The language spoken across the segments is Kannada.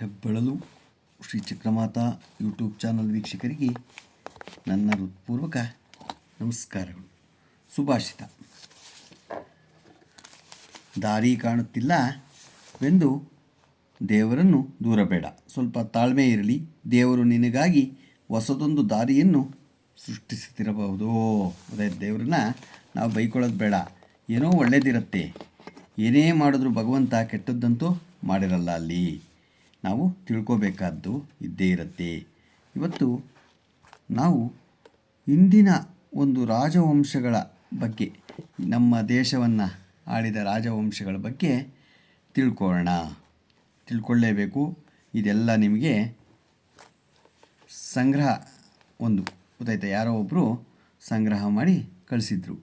ಹೆಬ್ಬೆಳಲು ಶ್ರೀ ಚಕ್ರಮಾತಾ ಯೂಟ್ಯೂಬ್ ಚಾನಲ್ ವೀಕ್ಷಕರಿಗೆ ನನ್ನ ಹೃತ್ಪೂರ್ವಕ ನಮಸ್ಕಾರಗಳು. ಸುಭಾಷಿತ. ದಾರಿ ಕಾಣುತ್ತಿಲ್ಲ ಎಂದು ದೇವರನ್ನು ದೂರಬೇಡ. ಸ್ವಲ್ಪ ತಾಳ್ಮೆ ಇರಲಿ. ದೇವರು ನಿನಗಾಗಿ ಹೊಸದೊಂದು ದಾರಿಯನ್ನು ಸೃಷ್ಟಿಸುತ್ತಿರಬಹುದು. ಅದೇ ದೇವರನ್ನ ನಾವು ಬೈಕೊಳ್ಳೋದು ಬೇಡ. ಏನೋ ಒಳ್ಳೇದಿರುತ್ತೆ. ಏನೇ ಮಾಡಿದ್ರೂ ಭಗವಂತ ಕೆಟ್ಟದ್ದಂತೂ ಮಾಡಿರಲ್ಲ ಅಲ್ಲಿ. ನಾವು ತಿಳ್ಕೋಬೇಕಾದ್ದು ಇದ್ದೇ ಇರುತ್ತೆ. ಇವತ್ತು ನಾವು ಇಂದಿನ ಒಂದು ರಾಜವಂಶಗಳ ಬಗ್ಗೆ, ನಮ್ಮ ದೇಶವನ್ನು ಆಳಿದ ರಾಜವಂಶಗಳ ಬಗ್ಗೆ ತಿಳ್ಕೊಳ್ಳೋಣ. ತಿಳ್ಕೊಳ್ಳೇಬೇಕು. ಇದೆಲ್ಲ ನಿಮಗೆ ಸಂಗ್ರಹ ಒಂದು, ಗೊತ್ತಾಯ್ತಾ? ಯಾರೋ ಒಬ್ಬರು ಸಂಗ್ರಹ ಮಾಡಿ ಕಳಿಸಿದ್ರು.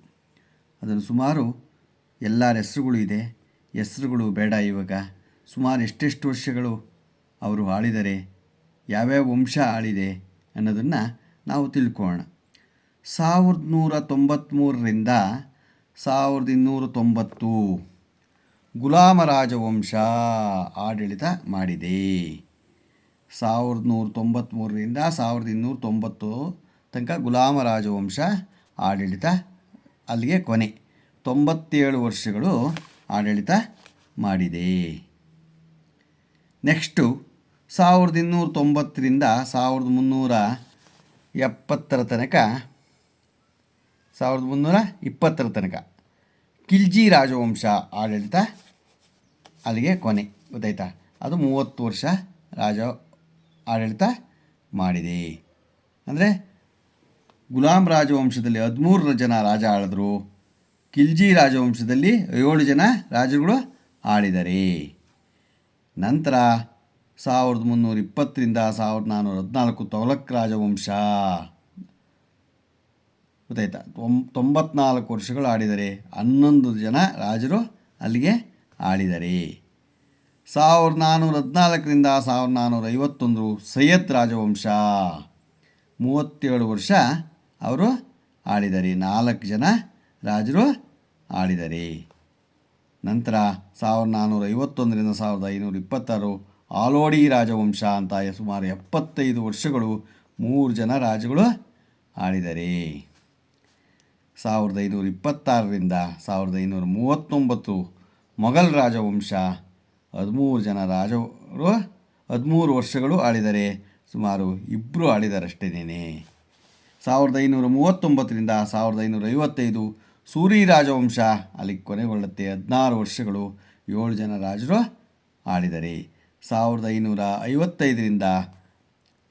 ಅದನ್ನು ಸುಮಾರು ಎಲ್ಲರ ಹೆಸರುಗಳು ಇದೆ. ಹೆಸರುಗಳು ಬೇಡ ಇವಾಗ. ಸುಮಾರು ಎಷ್ಟೆಷ್ಟು ವರ್ಷಗಳು ಅವರು ಆಳಿದರೆ, ಯಾವ್ಯಾವ ವಂಶ ಆಳಿದೆ ಅನ್ನೋದನ್ನು ನಾವು ತಿಳ್ಕೊಳ್ಳೋಣ. ಸಾವಿರದ ನೂರ ತೊಂಬತ್ತ್ಮೂರರಿಂದ ಸಾವಿರದ ಇನ್ನೂರ ತೊಂಬತ್ತು ಗುಲಾಮ ರಾಜವಂಶ ಆಡಳಿತ ಮಾಡಿದೆ. ಸಾವಿರದ ನೂರ ತೊಂಬತ್ತ್ಮೂರರಿಂದ ಸಾವಿರದ ಇನ್ನೂರ ತೊಂಬತ್ತು ತನಕ ಗುಲಾಮ ರಾಜವಂಶ ಆಡಳಿತ, ಅಲ್ಲಿಗೆ ಕೊನೆ. ತೊಂಬತ್ತೇಳು ವರ್ಷಗಳು ಆಡಳಿತ ಮಾಡಿದೆ. ನೆಕ್ಸ್ಟು ಸಾವಿರದ ಇನ್ನೂರ ತೊಂಬತ್ತರಿಂದ ಸಾವಿರದ ಮುನ್ನೂರ ಎಪ್ಪತ್ತರ ತನಕ, ಸಾವಿರದ ಮುನ್ನೂರ ಇಪ್ಪತ್ತರ ತನಕ ಕಿಲ್ಜಿ ರಾಜವಂಶ ಆಡಳಿತ ಅಲ್ಲಿಗೆ ಕೊನೆ, ಗೊತ್ತಾಯ್ತಾ? ಅದು ಮೂವತ್ತು ವರ್ಷ ರಾಜ ಆಡಳಿತ ಮಾಡಿದೆ. ಅಂದರೆ ಗುಲಾಂ ರಾಜವಂಶದಲ್ಲಿ ಹದಿಮೂರು ಜನ ರಾಜ ಆಳಿದ್ರು, ಕಿಲ್ಜಿ ರಾಜವಂಶದಲ್ಲಿ ಏಳು ಜನ ರಾಜರುಗಳು ಆಳಿದರೆ. ನಂತರ ಸಾವಿರದ ಮುನ್ನೂರ ಇಪ್ಪತ್ತರಿಂದ ಸಾವಿರದ ನಾನ್ನೂರ ಹದಿನಾಲ್ಕು ತೊಲಕ್ ರಾಜವಂಶ. ಗೊತ್ತಾಯ್ತಾ? ತೊಂಬತ್ನಾಲ್ಕು ವರ್ಷಗಳು ಆಡಿದರೆ ಹನ್ನೊಂದು ಜನ ರಾಜರು ಅಲ್ಲಿಗೆ ಆಳಿದರೆ. ಸಾವಿರದ ನಾನ್ನೂರ ಹದಿನಾಲ್ಕರಿಂದ ಸಾವಿರದ ನಾನ್ನೂರ ಐವತ್ತೊಂದು ಸೈಯದ್ ರಾಜವಂಶ. ಮೂವತ್ತೇಳು ವರ್ಷ ಅವರು ಆಳಿದರೆ, ನಾಲ್ಕು ಜನ ರಾಜರು ಆಳಿದರೆ. ನಂತರ ಸಾವಿರದ ನಾನ್ನೂರ ಐವತ್ತೊಂದರಿಂದ ಸಾವಿರದ ಐನೂರ ಇಪ್ಪತ್ತಾರು ಆಲೋಡಿ ರಾಜವಂಶ ಅಂತ ಸುಮಾರು ಎಪ್ಪತ್ತೈದು ವರ್ಷಗಳು ಮೂರು ಜನ ರಾಜಗಳು ಆಳಿದರೆ. ಸಾವಿರದ ಐನೂರ ಇಪ್ಪತ್ತಾರರಿಂದ ಸಾವಿರದ ಐನೂರ ಮೂವತ್ತೊಂಬತ್ತು ಮೊಘಲ್ ರಾಜವಂಶ ಹದಿಮೂರು ಜನ ರಾಜರು ಹದಿಮೂರು ವರ್ಷಗಳು ಆಳಿದರೆ, ಸುಮಾರು ಇಬ್ಬರು ಆಳಿದರಷ್ಟೇನೇ ಸಾವಿರದ ಐನೂರ ಮೂವತ್ತೊಂಬತ್ತರಿಂದ ಸಾವಿರದ ಐನೂರ ಐವತ್ತೈದು ಸೂರಿ ರಾಜವಂಶ ಅಲ್ಲಿ ಕೊನೆಗೊಳ್ಳುತ್ತೆ. ಹದಿನಾರು ವರ್ಷಗಳು ಏಳು ಜನ ರಾಜರು ಆಳಿದ್ದಾರೆ ಸಾವಿರದ ಐನೂರ ಐವತ್ತೈದರಿಂದ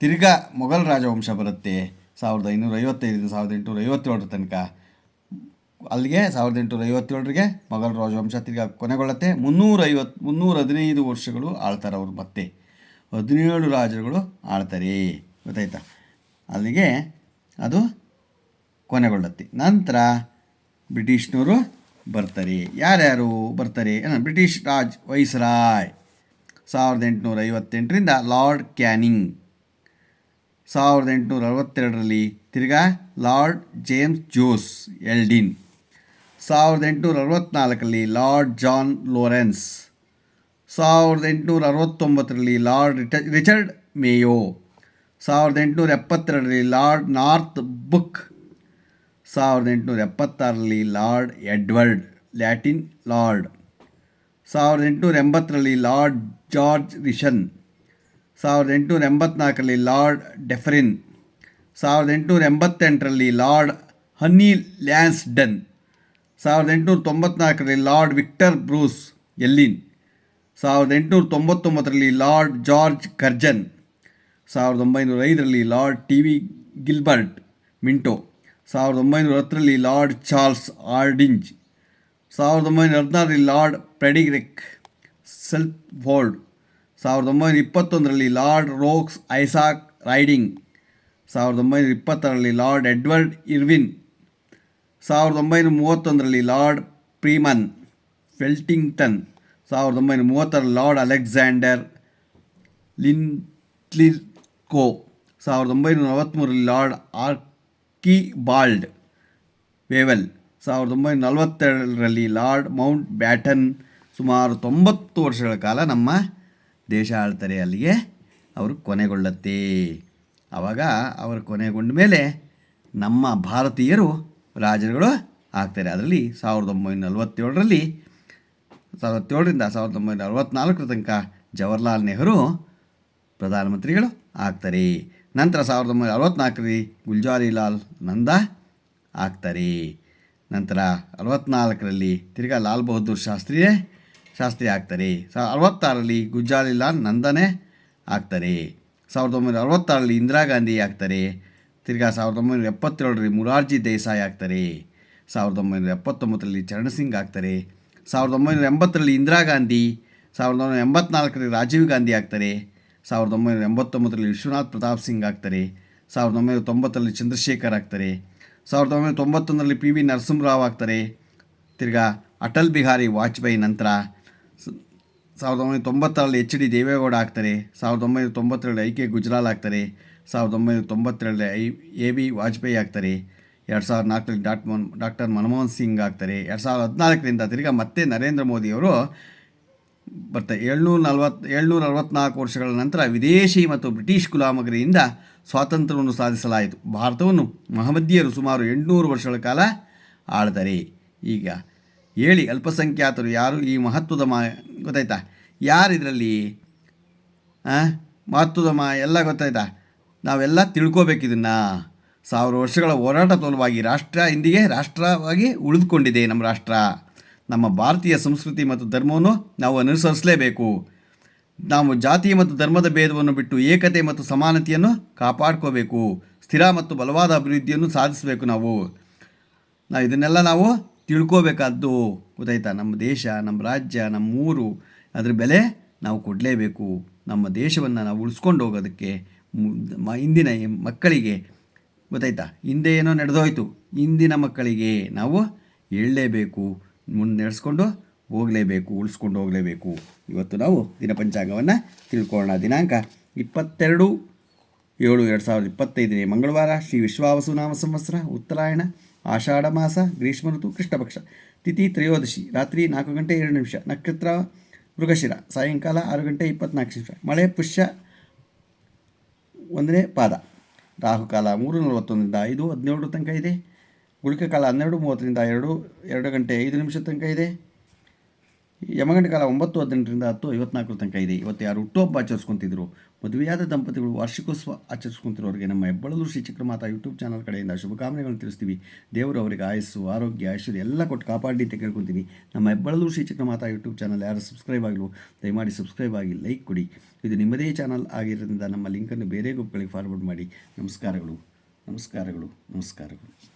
ತಿರ್ಗಾ ಮೊಘಲ್ ರಾಜವಂಶ ಬರುತ್ತೆ. ಸಾವಿರದ ಐನೂರ ಐವತ್ತೈದರಿಂದ ಸಾವಿರದ ಎಂಟುನೂರ ಐವತ್ತೇಳರ ತನಕ. ಅಲ್ಲಿಗೆ ಸಾವಿರದ ಎಂಟುನೂರ ಐವತ್ತೇಳರಿಗೆ ಮೊಘಲ್ ರಾಜವಂಶ ತಿರ್ಗಾ ಕೊನೆಗೊಳ್ಳುತ್ತೆ. ಮುನ್ನೂರ ಐವತ್ತು ಮುನ್ನೂರ ಹದಿನೈದು ವರ್ಷಗಳು ಆಳ್ತಾರೆ ಅವರು ಮತ್ತೆ. ಹದಿನೇಳು ರಾಜರುಗಳು ಆಳ್ತಾರೆ. ಗೊತ್ತಾಯ್ತಾ? ಅಲ್ಲಿಗೆ ಅದು ಕೊನೆಗೊಳ್ಳುತ್ತೆ. ನಂತರ ಬ್ರಿಟಿಷ್ನವರು ಬರ್ತಾರೆ. ಯಾರ್ಯಾರು ಬರ್ತಾರೆ? ಏನ, ಬ್ರಿಟಿಷ್ ರಾಜ್ ವೈಸ್ರಾಯ್. ಸಾವಿರದ ಎಂಟುನೂರ ಐವತ್ತೆಂಟರಿಂದ ಲಾರ್ಡ್ ಕ್ಯಾನಿಂಗ್. ಸಾವಿರದ ಎಂಟುನೂರ ಅರವತ್ತೆರಡರಲ್ಲಿ ತಿರ್ಗಾ ಲಾರ್ಡ್ ಜೇಮ್ಸ್ ಜೋಸ್ ಎಲ್ಡಿನ್. ಸಾವಿರದ ಎಂಟುನೂರ ಅರವತ್ತ್ನಾಲ್ಕರಲ್ಲಿ ಲಾರ್ಡ್ ಜಾನ್ ಲೋರೆನ್ಸ್. ಸಾವಿರದ ಎಂಟುನೂರ ಅರವತ್ತೊಂಬತ್ತರಲ್ಲಿ ಲಾರ್ಡ್ ರಿಟ ರಿಚರ್ಡ್ ಮೇಯೋ. ಸಾವಿರದ ಎಂಟುನೂರ ಎಪ್ಪತ್ತೆರಡರಲ್ಲಿ ಲಾರ್ಡ್ ನಾರ್ತ್ ಬುಕ್. ಸಾವಿರದ ಎಂಟುನೂರ ಎಪ್ಪತ್ತಾರರಲ್ಲಿ ಲಾರ್ಡ್ ಎಡ್ವರ್ಡ್, ಲ್ಯಾಟಿನ್ ಲಾರ್ಡ್. ಸಾವಿರದ ಎಂಟುನೂರ ಎಂಬತ್ತರಲ್ಲಿ ಲಾರ್ಡ್ ಜಾರ್ಜ್ ರಿಷನ್, ಸಾವಿರದ ಎಂಟುನೂರ ಎಂಬತ್ನಾಲ್ಕರಲ್ಲಿ ಲಾರ್ಡ್ ಡೆಫರಿನ್, ಸಾವಿರದ ಎಂಟುನೂರ ಎಂಬತ್ತೆಂಟರಲ್ಲಿ ಲಾರ್ಡ್ ಹನ್ನಿ ಲ್ಯಾನ್ಸ್ಡನ್, ಸಾವಿರದ ಎಂಟುನೂರ ತೊಂಬತ್ನಾಲ್ಕರಲ್ಲಿ ಲಾರ್ಡ್ ವಿಕ್ಟರ್ ಬ್ರೂಸ್ ಎಲ್ಲಿನ್, ಸಾವಿರದ ಎಂಟುನೂರ ತೊಂಬತ್ತೊಂಬತ್ತರಲ್ಲಿ ಲಾರ್ಡ್ ಜಾರ್ಜ್ ಕರ್ಜನ್, ಸಾವಿರದ ಒಂಬೈನೂರ ಐದರಲ್ಲಿ lord T V Gilbert Minto, ಸಾವಿರದ ಒಂಬೈನೂರ ಹತ್ತರಲ್ಲಿ ಲಾರ್ಡ್ ಚಾರ್ಲ್ಸ್ ಆರ್ಡಿಂಜ್. ಸಾವಿರದ ಒಂಬೈನೂರ ಹದಿನಾರರಲ್ಲಿ ಲಾರ್ಡ್ ಪ್ರೆಡಿಗ್ರಿಕ್ ಸೆಲ್ಫ್ ಬೋಲ್ಡ್ ಸಾವಿರದ ಒಂಬೈನೂರ ಇಪ್ಪತ್ತೊಂದರಲ್ಲಿ ಲಾರ್ಡ್ ರೋಕ್ಸ್ ಐಸಾಕ್ ರೈಡಿಂಗ್, ಸಾವಿರದ ಒಂಬೈನೂರ ಇಪ್ಪತ್ತರಲ್ಲಿ ಲಾರ್ಡ್ ಎಡ್ವರ್ಡ್ ಇರ್ವಿನ್, ಸಾವಿರದ ಒಂಬೈನೂರ ಮೂವತ್ತೊಂದರಲ್ಲಿ ಲಾರ್ಡ್ ಪ್ರೀಮನ್ ಫೆಲ್ಟಿಂಗ್ಟನ್, ಸಾವಿರದ ಒಂಬೈನೂರ ಮೂವತ್ತರಲ್ಲಿ ಲಾರ್ಡ್ ಅಲೆಕ್ಸಾಂಡರ್ ಲಿನ್ಕ್ಲಿರ್ಕೋ ಸಾವಿರದ ಒಂಬೈನೂರ ನಲವತ್ತ್ಮೂರರಲ್ಲಿ ಲಾರ್ಡ್ ಆರ್ಕಿಬಾಲ್ಡ್ ವೇವೆಲ್. ಸಾವಿರದ ಒಂಬೈನೂರ ನಲವತ್ತೆರಡರಲ್ಲಿ ಲಾರ್ಡ್ ಮೌಂಟ್ ಬ್ಯಾಟನ್ ಸುಮಾರು ತೊಂಬತ್ತು ವರ್ಷಗಳ ಕಾಲ ನಮ್ಮ ದೇಶ ಆಳ್ತಾರೆ. ಅಲ್ಲಿಗೆ ಅವರು ಕೊನೆಗೊಳ್ಳುತ್ತೆ. ಆವಾಗ ಅವರು ಕೊನೆಗೊಂಡ ಮೇಲೆ ನಮ್ಮ ಭಾರತೀಯರು ರಾಜರುಗಳು ಆಗ್ತಾರೆ. ಅದರಲ್ಲಿ ಸಾವಿರದ ಒಂಬೈನೂರ ನಲವತ್ತೇಳರಲ್ಲಿ ಏಳರಿಂದ ಸಾವಿರದ ಒಂಬೈನೂರ ಅರವತ್ತ್ನಾಲ್ಕರ ತನಕ ಜವಾಹರ್ಲಾಲ್ ನೆಹರು ಪ್ರಧಾನಮಂತ್ರಿಗಳು ಆಗ್ತಾರೆ. ನಂತರ ಸಾವಿರದ ಒಂಬೈನೂರ ಅರವತ್ತ್ನಾಲ್ಕರಲ್ಲಿ ಗುಲ್ಜಾರಿಲಾಲ್ ನಂದಾ ಆಗ್ತಾರೆ. ನಂತರ ಅರವತ್ನಾಲ್ಕರಲ್ಲಿ ತಿರ್ಗಾ ಲಾಲ್ ಬಹದ್ದೂರ್ ಶಾಸ್ತ್ರಿಯೇ ಶಾಸ್ತ್ರಿ ಆಗ್ತಾರೆ. ಸಾವಿರದ ಅರವತ್ತಾರರಲ್ಲಿ ಗುಜ್ಜಾಲಿಲಾಲ್ ನಂದನೇ ಆಗ್ತಾರೆ. ಸಾವಿರದ ಒಂಬೈನೂರ ಅರವತ್ತಾರರಲ್ಲಿ ಇಂದಿರಾ ಗಾಂಧಿ ಆಗ್ತಾರೆ. ತಿರ್ಗಾ ಸಾವಿರದ ಒಂಬೈನೂರ ಎಪ್ಪತ್ತೇಳರಲ್ಲಿ ಮುರಾರ್ಜಿ ದೇಸಾಯಿ ಆಗ್ತಾರೆ. ಸಾವಿರದ ಒಂಬೈನೂರ ಎಪ್ಪತ್ತೊಂಬತ್ತರಲ್ಲಿ ಚರಣ್ ಸಿಂಗ್ ಆಗ್ತಾರೆ. ಸಾವಿರದ ಒಂಬೈನೂರ ಎಂಬತ್ತರಲ್ಲಿ ಇಂದಿರಾ ಗಾಂಧಿ, ಸಾವಿರದ ಒಂಬೈನೂರ ಎಂಬತ್ನಾಲ್ಕರಲ್ಲಿ ರಾಜೀವ್ ಗಾಂಧಿ ಆಗ್ತಾರೆ. ಸಾವಿರದ ಒಂಬೈನೂರ ಎಂಬತ್ತೊಂಬತ್ತರಲ್ಲಿ ವಿಶ್ವನಾಥ್ ಪ್ರತಾಪ್ ಸಿಂಗ್ ಆಗ್ತಾರೆ. ಸಾವಿರದ ಒಂಬೈನೂರ ತೊಂಬತ್ತರಲ್ಲಿ ಚಂದ್ರಶೇಖರ್ ಆಗ್ತಾರೆ. ಸಾವಿರದ ಒಂಬೈನೂರ ತೊಂಬತ್ತೊಂದರಲ್ಲಿ ಪಿ ವಿ ನರಸಿಂಹರಾವ್ ಆಗ್ತಾರೆ. ತಿರ್ಗಾ ಅಟಲ್ ಬಿಹಾರಿ ವಾಜಪೇಯಿ ನಂತರ ಸಾವಿರದ ಒಂಬೈನೂರ ತೊಂಬತ್ತರಲ್ಲಿ ಎಚ್ ಡಿ ದೇವೇಗೌಡ ಆಗ್ತಾರೆ. ಸಾವಿರದ ಒಂಬೈನೂರ ತೊಂಬತ್ತರಲ್ಲಿ ಐ ಕೆ ಗುಜ್ರಾಲ್ ಆಗ್ತಾರೆ. ಸಾವಿರದ ಒಂಬೈನೂರ ತೊಂಬತ್ತರಲ್ಲಿ ಐ ಎ ಬಿ ವಾಜಪೇಯಿ ಆಗ್ತಾರೆ. ಎರಡು ಸಾವಿರದ ನಾಲ್ಕರಲ್ಲಿ ಡಾಟ್ ಮನ್ ಡಾಕ್ಟರ್ ಮನಮೋಹನ್ ಸಿಂಗ್ ಆಗ್ತಾರೆ. ಎರಡು ಸಾವಿರದ ಹದಿನಾಲ್ಕರಿಂದ ತಿರ್ಗಾ ಮತ್ತೆ ನರೇಂದ್ರ ಮೋದಿಯವರು ಬರ್ತಾರೆ ಏಳ್ನೂರ ನಲ್ವತ್ತು, ಏಳ್ನೂರ ಅರವತ್ನಾಲ್ಕು ವರ್ಷಗಳ ನಂತರ ವಿದೇಶಿ ಮತ್ತು ಬ್ರಿಟಿಷ್ ಗುಲಾಮಗಿರಿಯಿಂದ ಸ್ವಾತಂತ್ರ್ಯವನ್ನು ಸಾಧಿಸಲಾಯಿತು. ಭಾರತವನ್ನು ಮಹಮ್ಮದಿಯರು ಸುಮಾರು ಎಂಟುನೂರು ವರ್ಷಗಳ ಕಾಲ ಆಳ್ತಾರೆ ಈಗ ಹೇಳಿ, ಅಲ್ಪಸಂಖ್ಯಾತರು ಯಾರು? ಈ ಮಹತ್ವದ ಮಾ, ಗೊತ್ತಾಯ್ತಾ? ಯಾರು ಇದರಲ್ಲಿ? ಮಹತ್ವದ ಮಾ, ಎಲ್ಲ ಗೊತ್ತಾಯ್ತಾ? ನಾವೆಲ್ಲ ತಿಳ್ಕೋಬೇಕಿದನ್ನು ಸಾವಿರ ವರ್ಷಗಳ ಹೋರಾಟ ತೋಲುವಾಗಿ ರಾಷ್ಟ್ರ ಇಂದಿಗೆ ರಾಷ್ಟ್ರವಾಗಿ ಉಳಿದುಕೊಂಡಿದೆ ನಮ್ಮ ರಾಷ್ಟ್ರ. ನಮ್ಮ ಭಾರತೀಯ ಸಂಸ್ಕೃತಿ ಮತ್ತು ಧರ್ಮವನ್ನು ನಾವು ಅನುಸರಿಸಲೇಬೇಕು. ನಾವು ಜಾತಿ ಮತ್ತು ಧರ್ಮದ ಭೇದವನ್ನು ಬಿಟ್ಟು ಏಕತೆ ಮತ್ತು ಸಮಾನತೆಯನ್ನು ಕಾಪಾಡ್ಕೋಬೇಕು. ಸ್ಥಿರ ಮತ್ತು ಬಲವಾದ ಅಭಿವೃದ್ಧಿಯನ್ನು ಸಾಧಿಸಬೇಕು ನಾವು. ನಾವು ಇದನ್ನೆಲ್ಲ ನಾವು ತಿಳ್ಕೋಬೇಕಾದ್ದು ಗೊತ್ತಾಯ್ತಾ? ನಮ್ಮ ದೇಶ, ನಮ್ಮ ರಾಜ್ಯ, ನಮ್ಮ ಊರು, ಅದರ ಬೆಲೆ ನಾವು ಕೊಡಲೇಬೇಕು. ನಮ್ಮ ದೇಶವನ್ನು ನಾವು ಉಳಿಸ್ಕೊಂಡು ಹೋಗೋದಕ್ಕೆ ಇಂದಿನ ಮಕ್ಕಳಿಗೆ ಗೊತ್ತಾಯ್ತಾ? ಹಿಂದೆ ಏನೋ ನಡೆದೋಯ್ತು. ಇಂದಿನ ಮಕ್ಕಳಿಗೆ ನಾವು ಹೇಳಲೇಬೇಕು. ಮುಂದೆ ನಡೆಸ್ಕೊಂಡು ಹೋಗಲೇಬೇಕು, ಉಳಿಸ್ಕೊಂಡು ಹೋಗಲೇಬೇಕು. ಇವತ್ತು ನಾವು ದಿನಪಂಚಾಂಗವನ್ನು ತಿಳ್ಕೊಳ್ಳೋಣ. ದಿನಾಂಕ ಇಪ್ಪತ್ತೆರಡು ಏಳು ಎರಡು ಸಾವಿರದ ಇಪ್ಪತ್ತೈದನೇ ಮಂಗಳವಾರ ಶ್ರೀ ವಿಶ್ವಾವಸುನಾಮ ಸಂವತ್ಸರ, ಉತ್ತರಾಯಣ, ಆಷಾಢ ಮಾಸ, ಗ್ರೀಷ್ಮ ಋತು, ಕೃಷ್ಣಪಕ್ಷ. ತಿಥಿ ತ್ರಯೋದಶಿ, ರಾತ್ರಿ ನಾಲ್ಕು ಗಂಟೆ ಎರಡು ನಿಮಿಷ, ನಕ್ಷತ್ರ ಮೃಗಶಿರ, ಸಾಯಂಕಾಲ ಆರು ಗಂಟೆ ಇಪ್ಪತ್ನಾಲ್ಕು ನಿಮಿಷ. ಮಳೆ, ಪುಷ್ಯ ಒಂದನೇ ಪಾದ. ರಾಹುಕಾಲ ಮೂರು ನಲವತ್ತೊಂದರಿಂದ ಐದು, ಹದಿನೇಳು ತನಕ ಇದೆ. ಗುಳಿಕ ಕಾಲ ಹನ್ನೆರಡು, ಮೂವತ್ತರಿಂದ ಎರಡು ಎರಡು ಗಂಟೆ ಐದು ನಿಮಿಷದ ತನಕ ಇದೆ. ಯಮಗಂಡ ಕಾಲ ಒಂಬತ್ತು, ಹದಿನೆಂಟರಿಂದ ಹತ್ತು ಐವತ್ನಾಲ್ಕರ ತನಕ ಇದೆ. ಇವತ್ತು ಯಾರು ಹುಟ್ಟುಹಬ್ಬ ಆಚರಿಸ್ಕೊತಿದ್ರು, ಮದುವೆಯಾದ ದಂಪತಿಗಳು ವಾರ್ಷಿಕೋತ್ಸವ ಆಚರಿಸ್ಕೊಂತಿರೋರಿಗೆ ನಮ್ಮ ಹೆಬ್ಬಳಲು ಶ್ರೀ ಚಕ್ರಮಾತಾ ಯೂಟ್ಯೂಬ್ ಚಾನಲ್ ಕಡೆಯಿಂದ ಶುಭಕಾಮನೆಗಳನ್ನು ತಿಳಿಸ್ತೀವಿ. ದೇವರು ಅವರಿಗೆ ಆಯಸ್ಸು, ಆರೋಗ್ಯ, ಐಶ್ವರ್ಯ ಎಲ್ಲ ಕೊಟ್ಟು ಕಾಪಾಡಿ ಅಂತ ನಮ್ಮ ಹೆಬ್ಬಳಲು ಶ್ರೀ ಚಕ್ರಮಾತಾ ಯೂಟ್ಯೂಬ್ ಚಾನಲ್ ಯಾರು ಸಬ್ಸ್ಕ್ರೈಬ್ ಆಗಲು ದಯಮಾಡಿ ಸಬ್ಸ್ಕ್ರೈಬ್ ಆಗಿ ಲೈಕ್ ಕೊಡಿ. ಇದು ನಿಮ್ಮದೇ ಚಾನಲ್ ಆಗಿರೋದ್ರಿಂದ ನಮ್ಮ ಲಿಂಕನ್ನು ಬೇರೆ ಗ್ರೂಪ್ಗಳಿಗೆ ಫಾರ್ವರ್ಡ್ ಮಾಡಿ. ನಮಸ್ಕಾರಗಳು. ನಮಸ್ಕಾರಗಳು. ನಮಸ್ಕಾರಗಳು.